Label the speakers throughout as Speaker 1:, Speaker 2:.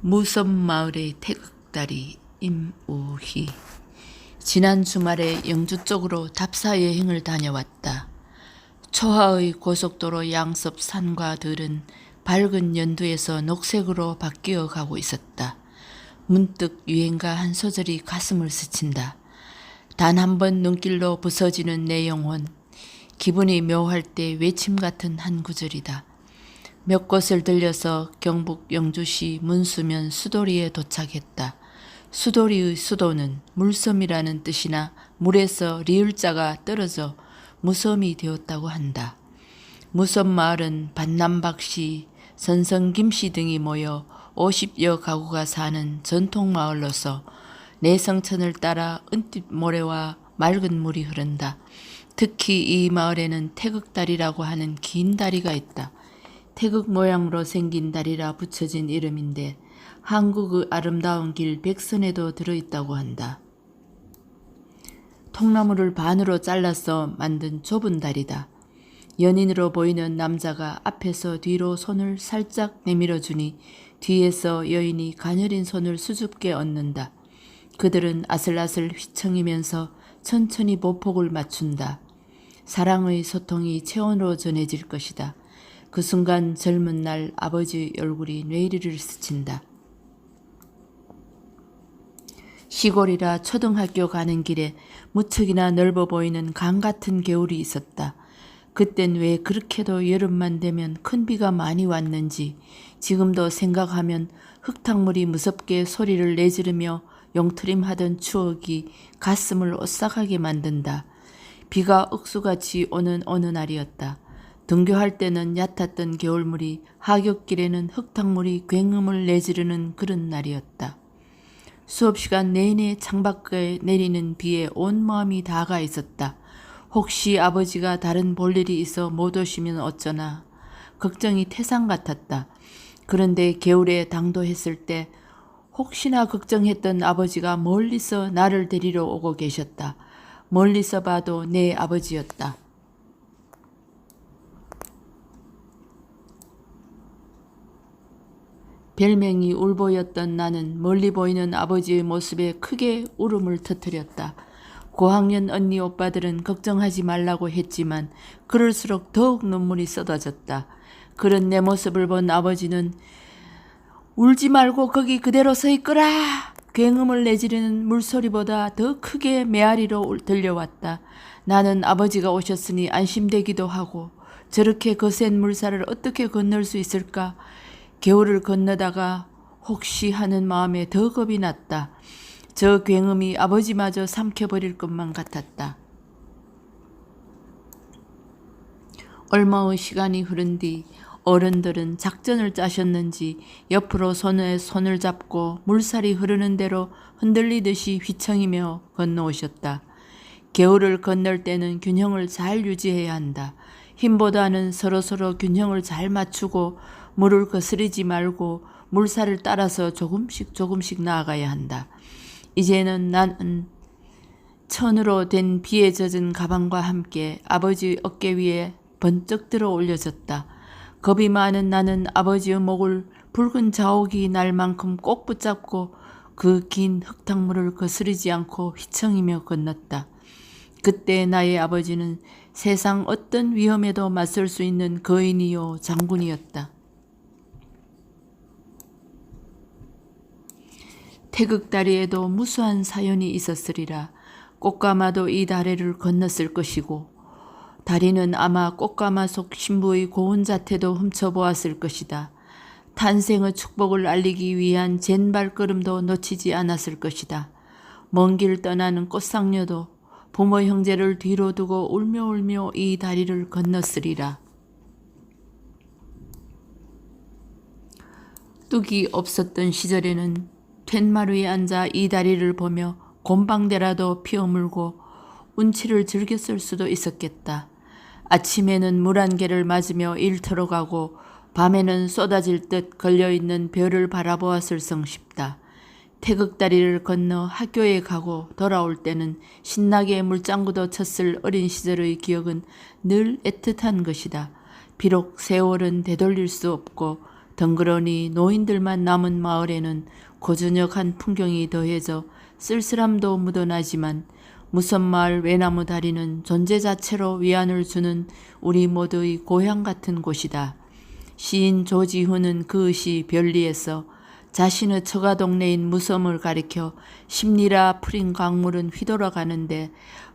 Speaker 1: 무섬 마을의 태극다리 임우희 지난 주말에 영주 쪽으로 답사 여행을 다녀왔다. 초하의 고속도로 양섭 산과 들은 밝은 연두에서 녹색으로 바뀌어 가고 있었다. 문득 유행가 한 소절이 가슴을 스친다. 단 한 번 눈길로 부서지는 내 영혼. 기분이 묘할 때 외침 같은 한 구절이다. 몇 곳을 들려서 경북 영주시 문수면 수도리에 도착했다. 수도리의 수도는 물섬이라는 뜻이나 물에서 리을자가 떨어져 무섬이 되었다고 한다. 무섬 마을은 반남박씨, 선성김씨 등이 모여 50여 가구가 사는 전통 마을로서 내성천을 따라 은빛 모래와 맑은 물이 흐른다. 특히 이 마을에는 태극다리라고 하는 긴 다리가 있다. 태극 모양으로 생긴 다리라 붙여진 이름인데 한국의 아름다운 길 백선에도 들어있다고 한다. 통나무를 반으로 잘라서 만든 좁은 다리다. 연인으로 보이는 남자가 앞에서 뒤로 손을 살짝 내밀어 주니 뒤에서 여인이 가녀린 손을 수줍게 얹는다. 그들은 아슬아슬 휘청이면서 천천히 보폭을 맞춘다. 사랑의 소통이 체온으로 전해질 것이다. 그 순간 젊은 날 아버지 얼굴이 뇌리를 스친다. 시골이라 초등학교 가는 길에 무척이나 넓어 보이는 강 같은 개울이 있었다. 그땐 왜 그렇게도 여름만 되면 큰 비가 많이 왔는지 지금도 생각하면 흙탕물이 무섭게 소리를 내지르며 용트림하던 추억이 가슴을 오싹하게 만든다. 비가 억수같이 오는 어느 날이었다. 등교할 때는 얕았던 겨울물이 하굣길에는 흙탕물이 굉음을 내지르는 그런 날이었다. 수업 시간 내내 창밖에 내리는 비에 온 마음이 다가 있었다. 혹시 아버지가 다른 볼일이 있어 못 오시면 어쩌나 걱정이 태산 같았다. 그런데 겨울에 당도했을 때 혹시나 걱정했던 아버지가 멀리서 나를 데리러 오고 계셨다. 멀리서 봐도 내 아버지였다. 별명이 울보였던 나는 멀리 보이는 아버지의 모습에 크게 울음을 터뜨렸다. 고학년 언니 오빠들은 걱정하지 말라고 했지만 그럴수록 더욱 눈물이 쏟아졌다. 그런 내 모습을 본 아버지는 울지 말고 거기 그대로 서 있거라. 굉음을 내지르는 물소리보다 더 크게 메아리로 들려왔다. 나는 아버지가 오셨으니 안심되기도 하고 저렇게 거센 물살을 어떻게 건널 수 있을까? 겨울을 건너다가 혹시 하는 마음에 더 겁이 났다. 저 굉음이 아버지마저 삼켜버릴 것만 같았다. 얼마의 시간이 흐른 뒤 어른들은 작전을 짜셨는지 옆으로 손에 손을 잡고 물살이 흐르는 대로 흔들리듯이 휘청이며 건너오셨다. 겨울을 건널 때는 균형을 잘 유지해야 한다. 힘보다는 서로서로 균형을 잘 맞추고 물을 거스르지 말고 물살을 따라서 조금씩 조금씩 나아가야 한다. 이제는 나는 천으로 된 비에 젖은 가방과 함께 아버지 어깨 위에 번쩍 들어 올려졌다. 겁이 많은 나는 아버지의 목을 붉은 자옥이 날 만큼 꼭 붙잡고 그 긴 흙탕물을 거스르지 않고 휘청이며 건넜다. 그때 나의 아버지는 세상 어떤 위험에도 맞설 수 있는 거인이요 장군이었다. 태극다리에도 무수한 사연이 있었으리라. 꽃가마도 이 다리를 건넜을 것이고 다리는 아마 꽃가마 속 신부의 고운 자태도 훔쳐보았을 것이다. 탄생의 축복을 알리기 위한 젠 발걸음도 놓치지 않았을 것이다. 먼 길 떠나는 꽃상녀도 부모 형제를 뒤로 두고 울며 울며 이 다리를 건넜으리라. 뚝이 없었던 시절에는 위에 앉아 이 다리를 보며 곰방대라도 피어물고 운치를 즐겼을 수도 있었겠다. 아침에는 물 한 개를 맞으며 일터로 가고 밤에는 쏟아질 듯 걸려있는 별을 바라보았을 성쉽다. 태극다리를 건너 학교에 가고 돌아올 때는 신나게 물장구도 쳤을 어린 시절의 기억은 늘 애틋한 것이다. 비록 세월은 되돌릴 수 없고 덩그러니 노인들만 남은 마을에는 고즈넉한 풍경이 더해져 쓸쓸함도 묻어나지만 무선마을 외나무 다리는 존재 자체로 위안을 주는 우리 모두의 고향 같은 곳이다. 시인 조지훈은 그 시 별리에서 자신의 처가 동네인 무섬을 가리켜 심리라 풀인 강물은 휘돌아 가는데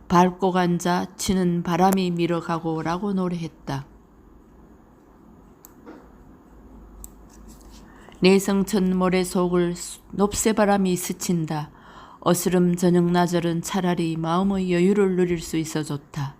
Speaker 1: 밟고 간 자 치는 바람이 밀어가고 라고 노래했다. 내성천 모래 속을 높새바람이 스친다. 어스름 저녁 나절은 차라리 마음의 여유를 누릴 수 있어 좋다.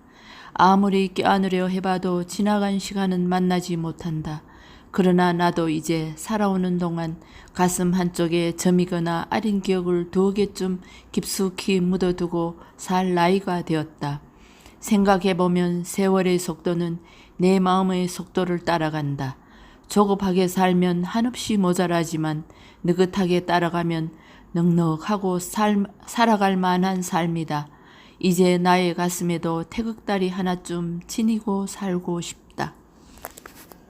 Speaker 1: 아무리 껴안으려 해봐도 지나간 시간은 만나지 못한다. 그러나 나도 이제 살아오는 동안 가슴 한쪽에 점이거나 아린 기억을 두어 개쯤 깊숙이 묻어두고 살 나이가 되었다. 생각해보면 세월의 속도는 내 마음의 속도를 따라간다. 조급하게 살면 한없이 모자라지만 느긋하게 따라가면 넉넉하고 살, 살아갈 만한 삶이다. 이제 나의 가슴에도 태극다리 하나쯤 지니고 살고 싶다.